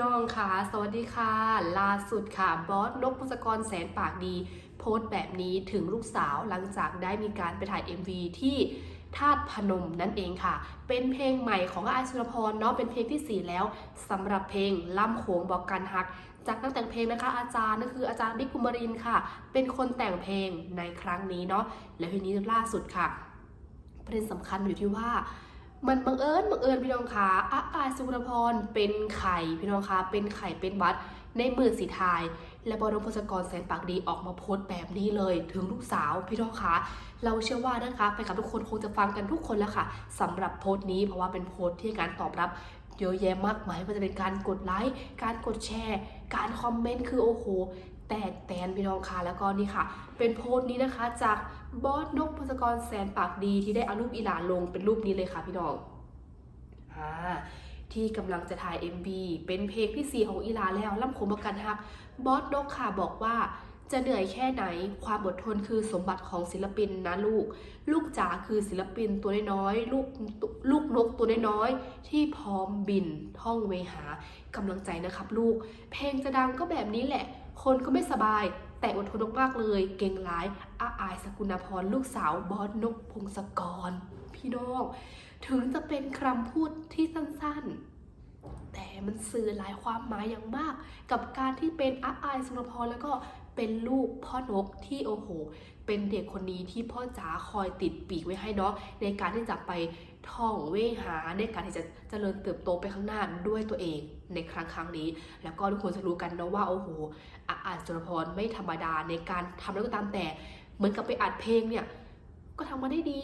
น้องค่ะ สวัสดีค่ะ ล่าสุดค่ะ บอสนกพงศกรแสนปากดี โพสต์แบบนี้ถึงลูกสาวหลังจากได้มีการไปถ่าย MV ที่ธาตุพนมนั่นเองค่ะ เป็นเพลงใหม่ของอาชุรพรเนาะ เป็นเพลงที่ 4 แล้วสำหรับเพลงล่ำโขงบอกกันฮัก จากนักแต่งเพลงนะคะ อาจารย์นั่นคืออาจารย์บิ๊กภูมิรินค่ะ เป็นคนแต่งเพลงในครั้งนี้เนาะ และทีนี้ล่าสุดค่ะประเด็นสำคัญอยู่ที่ว่า มันบังเอิญบังเอิญพี่น้องคะอาอาสุรพรเป็นไข่พี่น้องคะเป็นไข่เป็นวัดในมือสีทาย และบรมพศกรแสนปากดีออกมาโพสต์แบบนี้เลยถึงลูกสาวพี่น้องคะเราเชื่อว่านะคะไปกับทุกคนคงจะฟังกันทุกคนแล้วค่ะสำหรับโพสต์นี้เพราะว่าเป็นโพสต์ที่การตอบรับ เยอะแยะมากมายมันจะเป็นการกดไลค์ การกดแชร์ การคอมเมนต์คือโอ้โห แตกแตนพี่น้องค่ะแล้วก็นี่ค่ะ เป็นโพสต์นี้นะคะ จากบอสนกพศกรแสนปากดีที่ได้เอารูปอีหลานลงเป็นรูปนี้เลยค่ะพี่น้องอ่าที่กำลังจะถ่าย MV เป็นเพลงที่ 4 ของอีลาแล้วล่ำโคมประกันฮัก บอสนกค่ะบอกว่า จะเหนื่อยแค่ไหน ความอดทนคือสมบัติของศิลปินนะลูก ลูกจ๋าคือศิลปินตัวน้อยๆลูกลูกนกตัวน้อยๆที่พร้อมบินท่องเวหากำลังใจนะครับลูก เพลงจะดังก็แบบนี้แหละ คนก็ไม่สบาย แต่อดทนมากๆเลย เก่งร้ายอาอายสกุณพร ลูกสาวบอสนกพงศกร พี่น้องถึงจะเป็นคำพูดที่สั้นๆแต่มันสื่อหลายความหมายอย่างมาก กับการที่เป็นอาอายสุรพรแล้วก็ เป็นลูกพ่อนกที่โอ้โห เป็นเด็กคนนี้ที่พ่อจ๋าคอยติดปีกไว้ให้เนาะในการที่จะไปท่องเวหาในการที่จะเจริญเติบโตไปข้างหน้าด้วยตัวเองในครั้งครั้งนี้ แล้วก็ทุกคนจะรู้กันเนาะว่าโอ้โหอาอายสุรพรไม่ธรรมดาในการทำแล้วก็ตามแต่ เหมือนกับไปอัดเพลงเนี่ยก็ทำมาได้ดี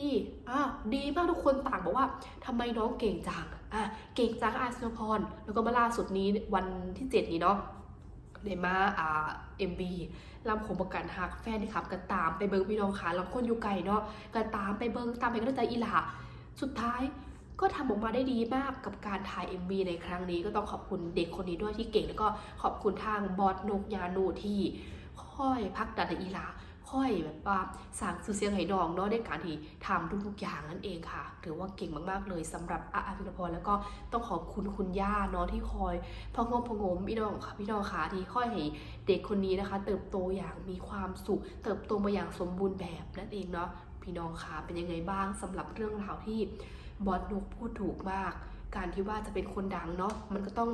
อะดีมากทุกคนต่างบอกว่าทำไมน้องเก่งจังอะเก่งจังอาสนพร แล้วก็มาล่าสุดนี้วันที่ 7 นี้เนาะ เดมาอ่าเอ็มบีลำโขงประกันหักแฟนนี่ครับก็ตามไปเบิ้งพี่น้องค่ะลำคนอยู่ไกลเนาะก็ตามไปเบิ้งตามไปก็ได้ใจอีหลาสุดท้ายก็ทำออกมาได้ดีมากกับการถ่าย MV ในครั้งนี้ ก็ต้องขอบคุณเด็กคนนี้ด้วยที่เก่ง แล้วก็ขอบคุณทางบอสนกยานูที่ค่อยพักดันอีหลา ค่อยแบบว่าสร้างสื่อเสียงให้น้องเนาะในการที่ทำทุกๆอย่างนั่นเองค่ะ ถือว่าเก่งมากๆเลยสำหรับอาอาพิรพรแล้วก็ต้องขอบคุณคุณย่าเนาะที่คอยพองมพงมพี่น้องค่ะพี่น้องค่ะที่ค่อยให้เด็กคนนี้นะคะ เติบโตอย่างมีความสุข เติบโตมาอย่างสมบูรณ์แบบนั่นเองเนาะพี่น้องค่ะเป็นยังไงบ้างสำหรับเรื่องราวที่บอสนุกพูดถูกมาก การที่ว่าจะเป็นคนดังเนาะมันก็ต้อง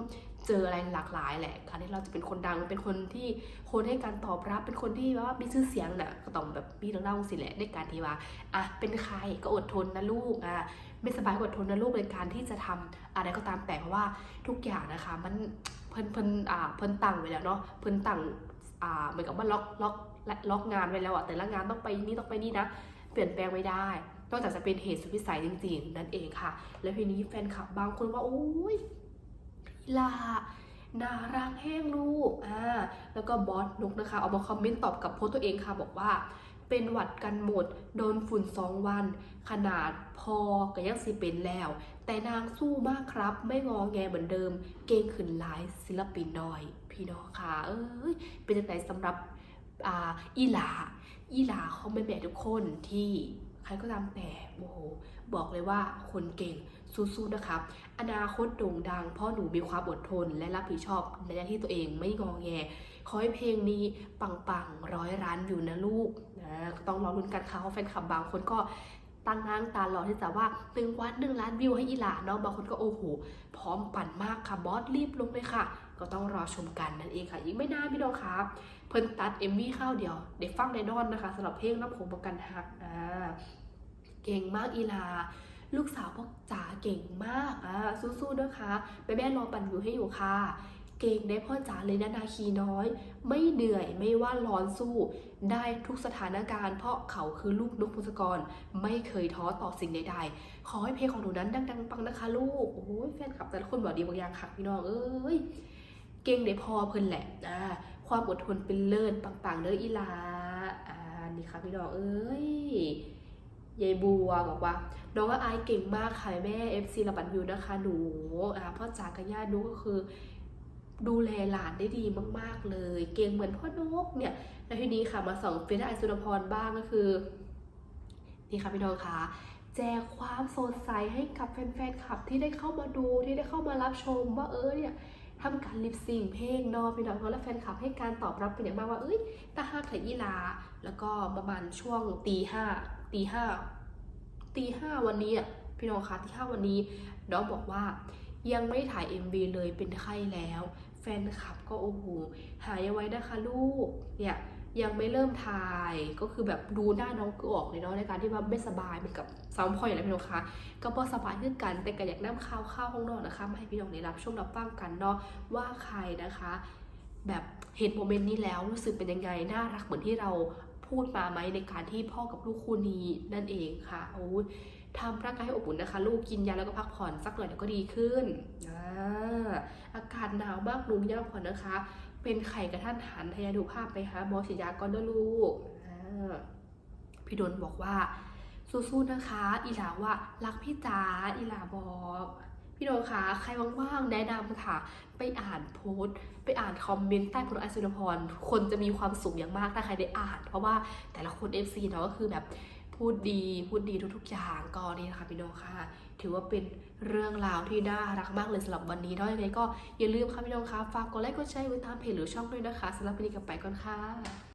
เจออะไรหลากหลายแหละการที่เราจะเป็นคนดังเป็นคนที่คนให้การตอบรับ เป็นคนที่ว่ามีชื่อเสียงน่ะก็ต้องแบบมีเรื่องเล่าสิแหละในการที่ว่าอะเป็นใครก็อดทนนะลูกอะไม่สบายก็อดทนนะลูกในการที่จะทำอะไรก็ตามแต่เพราะว่าทุกอย่างนะคะ มันเพิ่นเพิ่นอ่าเพิ่นตั้งไว้แล้วเนาะเพิ่นตั้งอ่าเหมือนกับว่าล็อกล็อกล็อกงานไว้แล้วอะแต่ละงานต้องไปนี่ต้องไปนี่นะ เปลี่ยนแปลงไม่ได้นอกจากจะเป็นเหตุสุดวิสัยจริงๆ นั่นเองค่ะ แล้วทีนี้แฟนคลับบางคนว่าโอ้ย ลานารักแห้งลูกอ่าแล้วก็บอสนุกนะคะเอามาคอมเมนต์ตอบกับโพสต์ตัวเองค่ะบอกว่า เป็นหวัดกันหมด โดนฝุ่นสองวัน ขนาดพอก็ยังสิเป็นแล้ว แต่นางสู้มากครับ ไม่งอแงเหมือนเดิม เก่งขึ้นหลายศิลปินน้อย พี่น้องค่ะ เอ้ยเป็นจังไงสำหรับอ่าอีหลาอีหลาเขาเป็นแบบทุกคนที่ ใครก็ตามแต่โอ้โหบอกเลยว่าคนเก่งสู้ๆนะครับอนาคตโด่งดัง เพราะหนูมีความอดทน และรับผิดชอบในหน้าที่ตัวเองไม่งอแงขอให้เพลงนี้ปังๆร้อยล้านอยู่นะลูกนะต้องรอลุ้นกันค่ะเพราะแฟนคลับบางคนก็ตั้งน้างตารอที่จะว่าหนึ่งวันหนึ่งล้านวิวให้อีหลาเนาะบางคนก็โอ้โหพร้อมปั่นมากค่ะบอสรีบลงเลยค่ะ ก็ต้องรอชมกันนั่นเองค่ะยิ่งไม่นานพี่น้องครับเพิ่นตัดเอมมี่ข้าวเดียวเด็กฟังในนอนนะคะสำหรับเพลงน้ำผงประกันหักอ่า เก่งมากอีลา ลูกสาวพวกจ๋าเก่งมากอ่าสู้ๆนะคะแม่แม่รอปั่นอยู่ให้อยู่ค่ะ เก่งได้พ่อจ๋าเลยนะนาคีน้อย ไม่เหนื่อยไม่ว่าร้อนสู้ ได้ทุกสถานการณ์ เพราะเขาคือลูกนกพุทกร ไม่เคยท้อต่อสิ่งใดๆ ขอให้เพลงของหนูนั้นดังๆปังนะคะลูกโอ้ยแฟนคลับแต่ละคนบอกดีบางอย่างค่ะพี่น้องเอ้ยเก่งได้พอเพิ่นแหละอ่าความอดทนเป็นเลิศปังๆเด้ออีลาอ่านี่ค่ะพี่น้องเอ้ย ยายบัวบอกว่า น้องว่าอายเก่งมากค่ะแม่ FC ระบันยูนะคะ หนูพ่อจ๋ากับย่านุก็คือ ดูแลหลานได้ดีมาก ๆ เลย เก่งเหมือนพ่อนกเนี่ยแล้วทีนี้ค่ะมาส่องเฟซไอสุนพรบ้างก็คือ นี่ค่ะพี่น้องคะแจกความสดใสให้กับแฟนๆคลับที่ได้เข้ามาดูที่ได้เข้ามารับชมว่าเออเนี่ยทำการลิปซิงเพลงนอพี่น้องแล้วแฟนคลับให้การตอบรับเป็นอย่างมากว่าเอ้ยตาฮักไถยีลา แล้วก็ประมาณช่วงตีห้า ตีห้าตีห้าวันนี้อะพี่น้องคะตีห้าวันนี้น้องบอกว่ายังไม่ถ่าย MV เลยเป็นไข้แล้ว แฟนคลับก็โอ้โหหายไว้นะคะลูกเนี่ยยังไม่เริ่มถ่ายก็คือแบบดูหน้าน้องก็ออกเลยเนาะในการที่ว่าไม่สบายเหมือนกับซ้อมคอยอย่างไรพี่น้องคะก็พอสบายขึ้นกันแต่ก็อยากนำข้าวข้าวห้องนอกนะคะมาให้พี่น้องได้รับชมรับฟังกันเนาะว่าใครนะคะ แบบเห็นโมเมนต์นี้แล้วรู้สึกเป็นยังไงน่ารักเหมือนที่เรา พูดมาไหมในการที่พ่อกับลูกคู่นี้นั่นเองค่ะโอ้ยทำร่างกายให้อบอุ่นนะคะ ลูกกินยาแล้วก็พักผ่อนสักหน่อยเดี๋ยวก็ดีขึ้นอ่าอากาศหนาวมากลุงย่าผ่อนนะคะ เป็นไข่กระทันหันทายาดูภาพไปหาหมอฉีดยาก่อนเด้อลูกอ่าพี่ดนบอกว่าสู้ๆนะคะ อีหลาว่ารักพี่จ๋าอีหลาบอก พี่โดคะใครว่างๆแนะนำค่ะ ไปอ่านโพสต์ไปอ่านคอมเมนต์ใต้โพสต์ไอซุนพรคนจะมีความสุขอย่างมากถ้าใครได้อ่าน เพราะว่าแต่ละคน FC เนาะก็คือแบบพูดดีพูดดีทุกๆอย่างก็นี่นะคะพี่โดค่ะ ถือว่าเป็นเรื่องราวที่น่ารักมากเลยสำหรับวันนี้เนาะยังไงก็อย่าลืมค่ะพี่โดค่ะฝากกดไลค์กดแชร์ไว้ตามเพจหรือช่องด้วยนะคะสำหรับวันนี้กับไปก่อนค่ะ